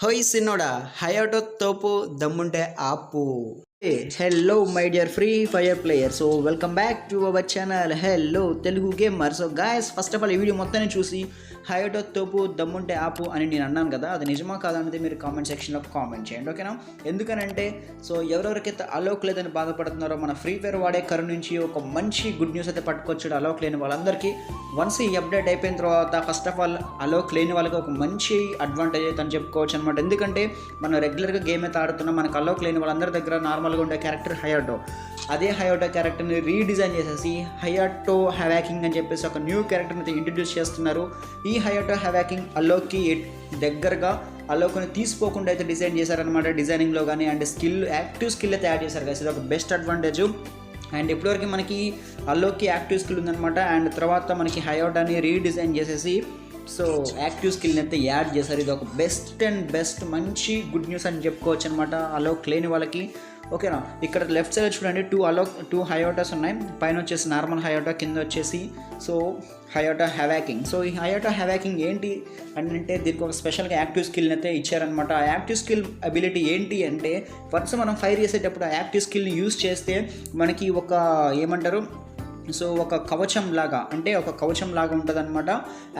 హోయ్ సిన్నోడా హయాటో తోపు దమ్ముంటే ఆపు hello my dear free fire player so welcome back to our channel hello Telugu gamer so guys first of all ఈ video మొత్తాన్ని చూసి హైటో తోపు దమ్ముంటే ఆపు అని నేను అన్నాను కదా అది నిజమా కాదనేది మీరు కామెంట్ సెక్షన్లో కామెంట్ చేయండి ఓకేనా ఎందుకనంటే సో ఎవరెవరికైతే అలోక్ లేదని బాధపడుతున్నారో మన ఫ్రీ ఫైర్ వాడే కరు నుంచి ఒక మంచి గుడ్ న్యూస్ అయితే పట్టుకొచ్చాడు అలోక్ లేని వాళ్ళందరికీ. వన్స్ ఈ అప్డేట్ అయిపోయిన తర్వాత ఫస్ట్ ఆఫ్ ఆల్ అలోక్ లేని వాళ్ళకి ఒక మంచి అడ్వాంటేజ్ అయితే అని చెప్పుకోవచ్చు అనమాట ఎందుకంటే మనం రెగ్యులర్గా గేమ్ అయితే ఆడుతున్నాం మనకు అలోక్ లేని వాళ్ళందరి దగ్గర నార్మల్ నార్మల్గా ఉండే క్యారెక్టర్ హయాటో. అదే హయాటో క్యారెక్టర్ని రీడిజైన్ చేసేసి హయాటో హ్యావాకింగ్ అని చెప్పేసి ఒక న్యూ క్యారెక్టర్ని అయితే ఇంట్రడ్యూస్ చేస్తున్నారు. ఈ హయాటో హ్యావాకింగ్ అలోక్కి దగ్గరగా అలోక్ని తీసుకోకుండా అయితే డిజైన్ చేశారనమాట డిజైనింగ్లో కానీ అండ్ స్కిల్ యాక్టివ్ స్కిల్ అయితే యాడ్ చేశారు కదా ఇది ఒక బెస్ట్ అడ్వాంటేజ్. అండ్ ఇప్పటివరకు మనకి అల్లోకి యాక్టివ్ స్కిల్ ఉందనమాట అండ్ తర్వాత మనకి హయోటాని రీడిజైన్ చేసేసి సో యాక్టివ్ స్కిల్ని అయితే యాడ్ చేశారు. ఇది ఒక బెస్ట్ అండ్ బెస్ట్ మంచి గుడ్ న్యూస్ అని చెప్పుకోవచ్చు అనమాట అలోక్ లేని వాళ్ళకి. ఓకేనా? ఇక్కడ లెఫ్ట్ సైడ్ చూడండి టూ అలోక్ టూ హయోటాస్ ఉన్నాయి. పైన వచ్చేసి నార్మల్ హయోటా కింద వచ్చేసి సో హయోటా హ్యావాకింగ్ సో ఈ హయోటా హ్యావాకింగ్ ఏంటి అని అంటే దీనికి ఒక స్పెషల్గా యాక్టివ్ స్కిల్ని అయితే ఇచ్చారనమాట. ఆ యాక్టివ్ స్కిల్ అబిలిటీ ఏంటి అంటే ఫస్ట్ మనం ఫైర్ చేసేటప్పుడు ఆ యాక్టివ్ స్కిల్ని యూస్ చేస్తే మనకి ఒక ఏమంటారు సో ఒక కవచం లాగా అంటే ఒక కవచం లాగా ఉంటుంది అనమాట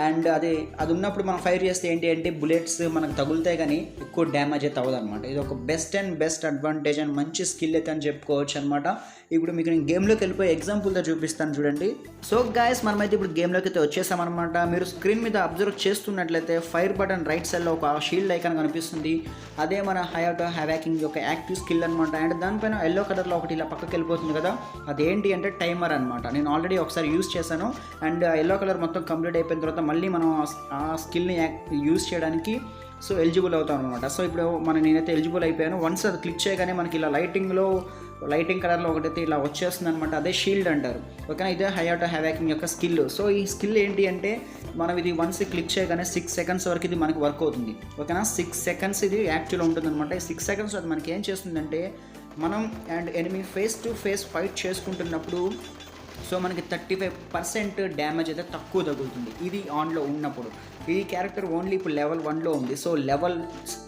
అండ్ అది అది ఉన్నప్పుడు మనం ఫైర్ చేస్తే ఏంటి అంటే బుల్లెట్స్ మనకు తగులుతాయి కానీ ఎక్కువ డ్యామేజ్ అయితే అవ్వదన్నమాట. ఇది ఒక best and best advantage and మంచి స్కిల్ అయితే అని చెప్పుకోవచ్చు అనమాట ఇప్పుడు మీకు నేను గేమ్లోకి వెళ్ళిపోయి ఎగ్జాంపుల్తో చూపిస్తాను చూడండి. సో గాయస్ మనమైతే ఇప్పుడు గేమ్లోకి అయితే వచ్చేసామన్నమాట. మీరు స్క్రీన్ మీద అబ్జర్వ్ చేస్తున్నట్లయితే ఫైర్ బటన్ రైట్ సైడ్లో ఒక షీల్డ్ ఐకాన్ కనిపిస్తుంది. అదే మన హయాటో హ్యాకింగ్ యొక్క యాక్టివ్ స్కిల్ అనమాట అండ్ దానిపైన ఎల్లో కలర్లో ఒకటి ఇలా పక్కకి వెళ్ళిపోతుంది కదా. అదేంటి అంటే టైమర్ అనమాట నేను ఆల్రెడీ ఒకసారి యూస్ చేశాను. అండ్ ఎల్లో కలర్ మొత్తం కంప్లీట్ అయిపోయిన తర్వాత మళ్ళీ మనం ఆ- స్కిల్ని యూస్ చేయడానికి సో ఎలిజిబుల్ అవుతాం అనమాట సో ఇప్పుడు మన నేనైతే ఎలిజిబుల్ అయిపోయాను. వన్స్ అది క్లిక్ చేయగానే మనకి ఇలా లైటింగ్లో లైటింగ్ కలర్లో ఒకటైతే ఇలా వచ్చేస్తుంది అనమాట అదే షీల్డ్ అంటారు. ఓకేనా? ఇదే హయాటో హ్యావాకింగ్ యొక్క స్కిల్. సో ఈ స్కిల్ ఏంటి అంటే మనం ఇది వన్స్ క్లిక్ చేయగానే సిక్స్ సెకండ్స్ వరకు ఇది మనకి వర్క్ అవుతుంది. ఓకేనా? సిక్స్ సెకండ్స్ ఇది యాక్టివ్లో ఉంటుంది అనమాట ఈ సిక్స్ సెకండ్స్ అది మనకి ఏం చేస్తుందంటే మనం and enemy face to face fight చేసుకుంటున్నప్పుడు సో మనకి థర్టీ ఫైవ్ పర్సెంట్ డ్యామేజ్ అయితే తక్కువ తగులుతుంది. ఇది ఆన్లో ఉన్నప్పుడు. ఈ క్యారెక్టర్ ఓన్లీ ఇప్పుడు లెవెల్ వన్లో ఉంది. సో లెవెల్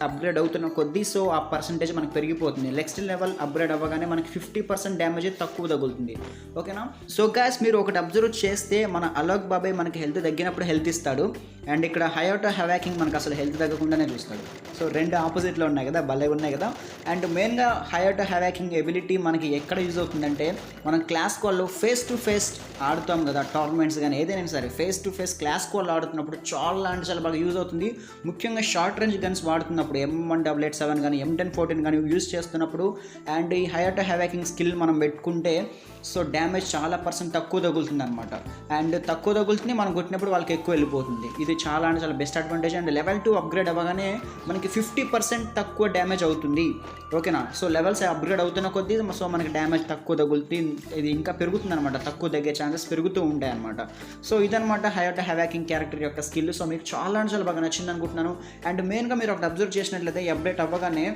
అప్గ్రేడ్ అవుతున్న కొద్దీ సో ఆ పర్సంటేజ్ మనకి పెరిగిపోతుంది. నెక్స్ట్ లెవెల్ అప్గ్రేడ్ అవ్వగానే మనకి ఫిఫ్టీ పర్సెంట్ డ్యామేజ్ తక్కువ తగులుతుంది. ఓకేనా సో గ్యాస్ మీరు ఒకటి అబ్జర్వ్ చేస్తే మన అలోక్ బాబాయ్ మనకి హెల్త్ తగ్గినప్పుడు హెల్త్ ఇస్తాడు. అండ్ ఇక్కడ హయోటో హవాకింగ్ మనకు అసలు హెల్త్ తగ్గకుండానే చూస్తాడు. సో రెండు ఆపోజిట్లో ఉన్నాయి కదా భలే ఉన్నాయి కదా. అండ్ మెయిన్గా హయోటో హవాకింగ్ ఎబిలిటీ మనకి ఎక్కడ యూజ్ అవుతుందంటే మనం క్లాస్ కాల్లో ఫేస్ టు ఫేస్ ఆడుతాం కదా టోర్నమెంట్స్ కానీ ఏదైనా సరే face to face close call ఆడుతున్నప్పుడు చాలా అంటే చాలా బాగా యూజ్ అవుతుంది. ముఖ్యంగా short range guns వాడుతున్నప్పుడు M one double eight seven కానీ ఎం టెన్ ఫోర్టీన్ కానీ యూజ్ చేస్తున్నప్పుడు అండ్ ఈ హయోటో హ్యాకింగ్ స్కిల్ మనం పెట్టుకుంటే సో డ్యామేజ్ చాలా పర్సెంట్ తక్కువ తగులుతుంది అనమాట అండ్ తక్కువ తగులుతుంది మనం కొట్టినప్పుడు వాళ్ళకి ఎక్కువ వెళ్ళిపోతుంది. ఇది చాలా అంటే చాలా best advantage and level two upgrade అవ్వగానే మనకి ఫిఫ్టీ పర్సెంట్ తక్కువ డ్యామేజ్ అవుతుంది. ఓకేనా సో లెవెల్స్ అప్గ్రేడ్ అవుతున్న కొద్దీ సో మనకి డ్యామేజ్ తక్కువ తగులుతుంది. ఇది ఇంకా పెరుగుతుంది అనమాట తక్కువ తగ్గే ఛాన్సెస్ పెరుగుతూ ఉంటాయి అనమాట సో ఇదనమాట హయోటా హ్యాకింగ్ క్యారెక్టర్ యొక్క స్కిల్ సో మీకు చాలా చాలా బాగా నచ్చింది అనుకుంటున్నాను అండ్ మెయిన్గా మీరు ఒకటి అబ్జర్వ్ చేసినట్లయితే అప్డేట్ అవ్వగానే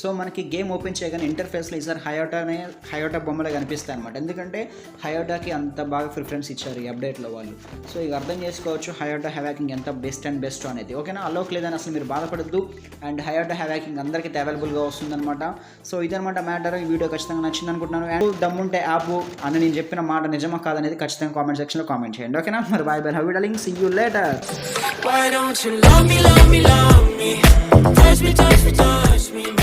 సో మనకి గేమ్ ఓపెన్ చేయగానే ఇంటర్ఫేస్లో ఈసారి హయోటానే హయోటా బొమ్మలే కనిపిస్తాయి అనమాట ఎందుకంటే హయోటాకి అంత బాగా ప్రిఫరెన్స్ ఇచ్చారు ఈ అప్డేట్లో వాళ్ళు. సో ఇక అర్థం చేసుకోవచ్చు హయోటా హ్యాకింగ్ ఎంత బెస్ట్ అండ్ బెస్ట్ అనేది. ఓకేనా అలోక్ లేదని అసలు మీరు బాధపడద్దు. అండ్ హయోటా హ్యాకింగ్ అందరికీ అవైలబుల్గా వస్తుందన్నమాట. సో ఇదనమాట మ్యాటర్ ఈ వీడియో ఖచ్చితంగా నచ్చింది అనుకుంటున్నాను. అండ్ దమ్ముంటే యాప్ అని నేను చెప్పిన మాట నిజమా కాదనేది ఖచ్చితంగా కామెంట్ సెక్షన్లో కామెంట్ చేయండి. ఓకేనా మరి bye bye have darling see you later Why don't you love me, love me, love me? Touch me.